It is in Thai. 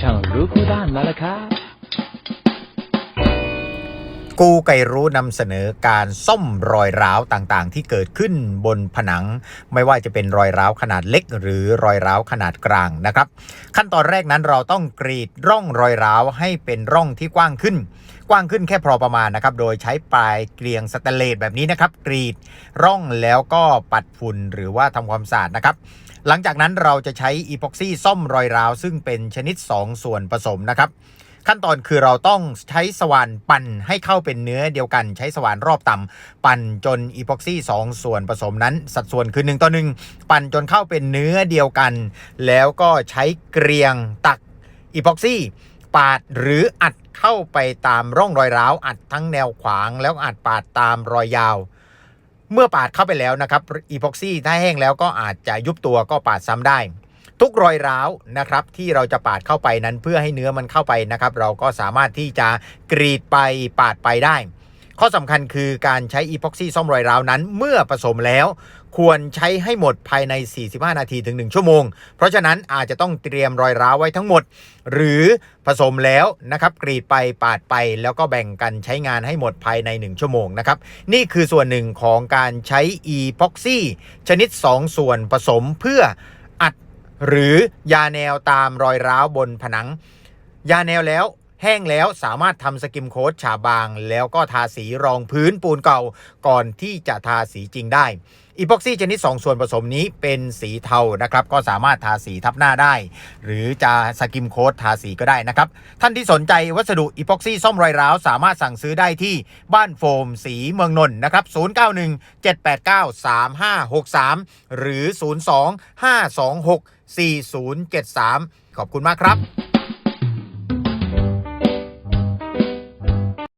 ช่างรู้คู่ด้านมาแล้วครับ กูไก่รู้นำเสนอการซ่อมรอยร้าวต่างๆ ที่เกิดขึ้นบนผนัง ไม่ว่าจะเป็นรอยร้าวขนาดเล็ก หรือรอยร้าวขนาดกลางนะครับ ขั้นตอนแรกนั้นเราต้องกรีดร่องรอยร้าวให้เป็นร่องที่กว้างขึ้น กว้างขึ้นแค่พอประมาณนะครับ โดยใช้ปลายเกลียงสแตนเลสแบบนี้นะครับ กรีดร่องแล้วก็ปัดฝุ่นหรือว่าทำความสะอาดนะครับ หลังจากนั้นเราจะใช้อีพ็อกซี่ซ่อมรอยร้าว ซึ่งเป็นชนิด 2 ส่วนผสมนะครับ ขั้นตอนคือเราต้องใช้สว่านปั่นให้เข้าเป็นเนื้อเดียวกันใช้สว่านรอบต่ำปั่นจนอีพ็อกซี่ 2 ส่วนผสมนั้น สัดส่วนคือ 1 ต่อ 1 ปั่นจนเข้าเป็นเนื้อเดียวกัน แล้วก็ใช้เกรียงตักอีพ็อกซี่ปาดหรืออัดเข้าไปตามร่องรอยร้าว อัดทั้งแนวขวางแล้วอัดปาดตามรอยยาว เมื่อปาดเข้าไปแล้วนะครับอีพ็อกซี่ถ้าแห้งแล้วก็อาจจะยุบตัวก็ปาดซ้ำได้ ทุกรอยร้าวนะครับที่เราจะปาดเข้าไปนั้นเพื่อให้เนื้อมันเข้าไปนะครับ เราก็สามารถที่จะกรีดไปปาดไปได้ ข้อสำคัญคือการใช้อีพ็อกซี่ซ่อมรอยร้าวนั้น เมื่อผสมแล้ว ควรใช้ให้หมดภายใน 45 นาทีถึง 1 ชั่วโมง เพราะฉะนั้นอาจจะต้องเตรียมรอยร้าวไว้ทั้งหมด หรือผสมแล้วนะครับกรีดไปปาดไปแล้วก็แบ่งกันใช้งานให้หมดภายใน 1 ชั่วโมงนะครับนี่คือส่วนหนึ่งของการใช้อีพ็อกซี่ชนิด 2 ส่วนผสมเพื่ออัดหรือยาแนวตามรอยร้าวบนผนัง ยาแนวแล้ว แห้งแล้วสามารถทำสกิมโค้ดฉาบาง แล้วก็ทาสีรองพื้นปูนเก่าก่อนที่จะทาสีจริงได้อีพ็อกซี่ชนิด 2 ส่วนผสมนี้เป็นสีเทานะครับ ก็สามารถทาสีทับหน้าได้ หรือจะสกิมโค้ดทาสีก็ได้นะครับ ท่านที่สนใจวัสดุอีพ็อกซี่ซ่อมรอยร้าว สามารถสั่งซื้อได้ที่บ้านโฟมสีเมืองนนท์นะครับ 091 789 3563 หรือ 02 526 4073 ขอบคุณมากครับ